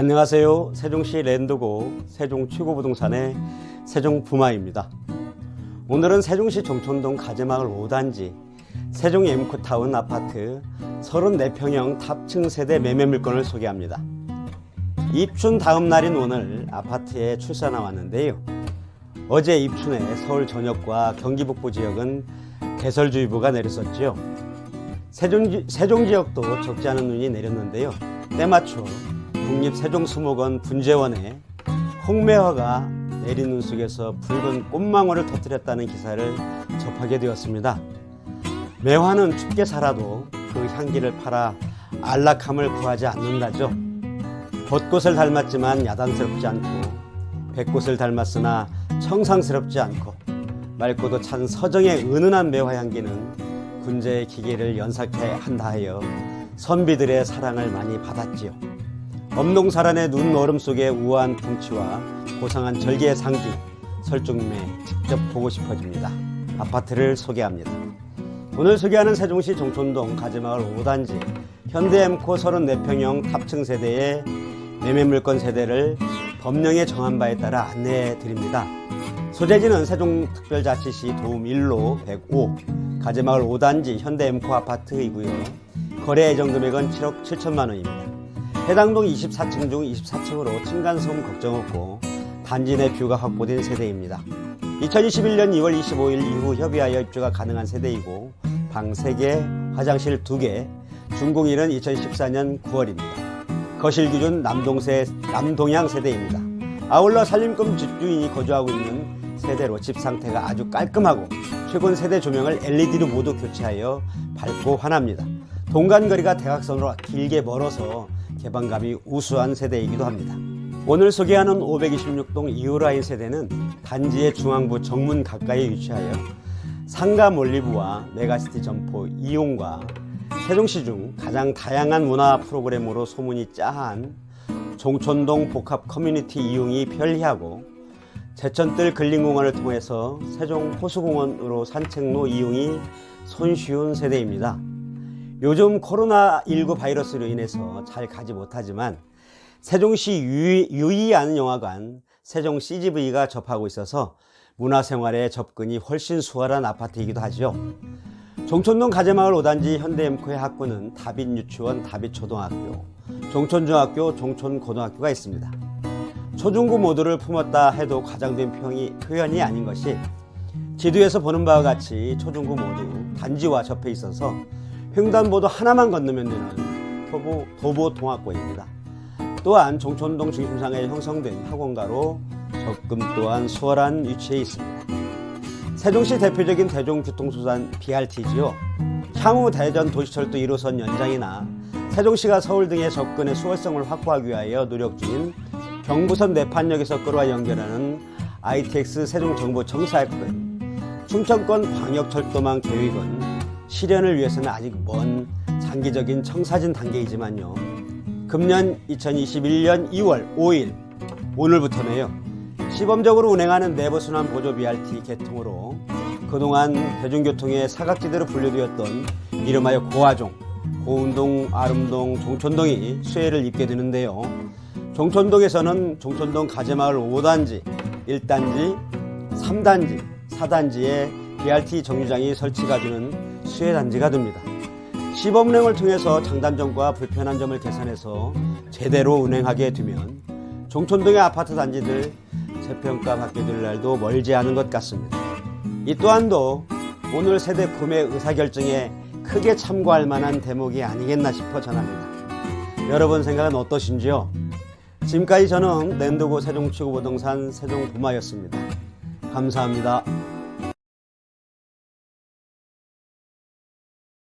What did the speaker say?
안녕하세요. 세종시 랜드고 세종 최고부동산의 세종 부마입니다. 오늘은 세종시 종촌동 가재마을 5단지 세종 엠코타운 아파트 34평형 탑층 세대 매매 물건을 소개합니다. 입춘 다음 날인 오늘 아파트에 출사 나왔는데요. 어제 입춘에 서울 전역과 경기 북부 지역은 대설주의보가 내렸었지요. 세종, 세종 지역도 적지 않은 눈이 내렸는데요. 때맞춰 국립세종수목원 분재원에 홍매화가 내린 눈 속에서 붉은 꽃망울을 터뜨렸다는 기사를 접하게 되었습니다. 매화는 춥게 살아도 그 향기를 팔아 안락함을 구하지 않는다죠. 벚꽃을 닮았지만 야단스럽지 않고 백꽃을 닮았으나 청상스럽지 않고 맑고도 찬 서정의 은은한 매화 향기는 군제의 기계를 연삭해 한다 하여 선비들의 사랑을 많이 받았지요. 엄동사란의 눈 얼음 속의 우아한 풍치와 고상한 절개의 상징 설중매 직접 보고 싶어집니다. 아파트를 소개합니다. 오늘 소개하는 세종시 종촌동 가지마을 5단지 현대엠코 34평형 탑층 세대의 매매물건 세대를 법령에 정한 바에 따라 안내해 드립니다. 소재지는 세종특별자치시 도움 1로 105 가지마을 5단지 현대엠코 아파트이고요. 거래 예정 금액은 7억 7천만 원입니다. 해당 동 24층 중 24층으로 층간소음 걱정 없고 단지 내 뷰가 확보된 세대입니다. 2021년 2월 25일 이후 협의하여 입주가 가능한 세대이고 방 3개, 화장실 2개, 준공일은 2014년 9월입니다. 거실 기준 남동세, 남동향 세대입니다. 아울러 살림금 집주인이 거주하고 있는 세대로 집 상태가 아주 깔끔하고 최근 세대 조명을 LED로 모두 교체하여 밝고 환합니다. 동간거리가 대각선으로 길게 멀어서 개방감이 우수한 세대이기도 합니다. 오늘 소개하는 526동 이후라인 세대는 단지의 중앙부 정문 가까이에 위치하여 상가 몰리부와 메가시티 점포 이용과 세종시 중 가장 다양한 문화 프로그램으로 소문이 짜한 종촌동 복합 커뮤니티 이용이 편리하고 제천뜰 근린공원을 통해서 세종 호수공원으로 산책로 이용이 손쉬운 세대입니다. 요즘 코로나19 바이러스로 인해서 잘 가지 못하지만 세종시 유의, 유의한 영화관 세종 CGV가 접하고 있어서 문화생활에 접근이 훨씬 수월한 아파트이기도 하죠. 종촌동 가재마을 5단지 현대엠코의 학구는 다빈유치원 다빈초등학교, 종촌중학교, 종촌고등학교가 있습니다. 초중고 모두를 품었다 해도 과장된 평이, 표현이 아닌 것이 지도에서 보는 바와 같이 초중고 모두 단지와 접해 있어서 횡단보도 하나만 건너면 되는 도보, 도보 동학고입니다. 또한 종촌동 중심상에 형성된 학원가로 접근 또한 수월한 위치에 있습니다. 세종시 대표적인 대중교통수단 BRT지요. 향후 대전 도시철도 1호선 연장이나 세종시가 서울 등의 접근의 수월성을 확보하기 위하여 노력 중인 경부선 내판역에서 끌어와 연결하는 ITX 세종정보청사역은 충청권 광역철도망 계획은 실현을 위해서는 아직 먼 장기적인 청사진 단계이지만요. 금년 2021년 2월 5일 오늘부터네요. 시범적으로 운행하는 내부순환 보조 BRT 개통으로 그동안 대중교통의 사각지대로 분류되었던 이름하여 고아종, 고운동, 아름동, 종촌동이 수혜를 입게 되는데요. 종촌동에서는 종촌동 가재마을 5단지, 1단지, 3단지, 4단지에 BRT 정류장이 설치가 되는 수혜 단지가 됩니다. 시범 운행을 통해서 장단점과 불편한 점을 개선해서 제대로 운행하게 되면 종촌동의 아파트 단지들 재평가 받게 될 날도 멀지 않은 것 같습니다. 이 또한도 오늘 세대 구매 의사결정에 크게 참고할 만한 대목이 아니겠나 싶어 전합니다. 여러분 생각은 어떠신지요? 지금까지 저는 랜드고 세종치구부동산 세종부마였습니다. 감사합니다.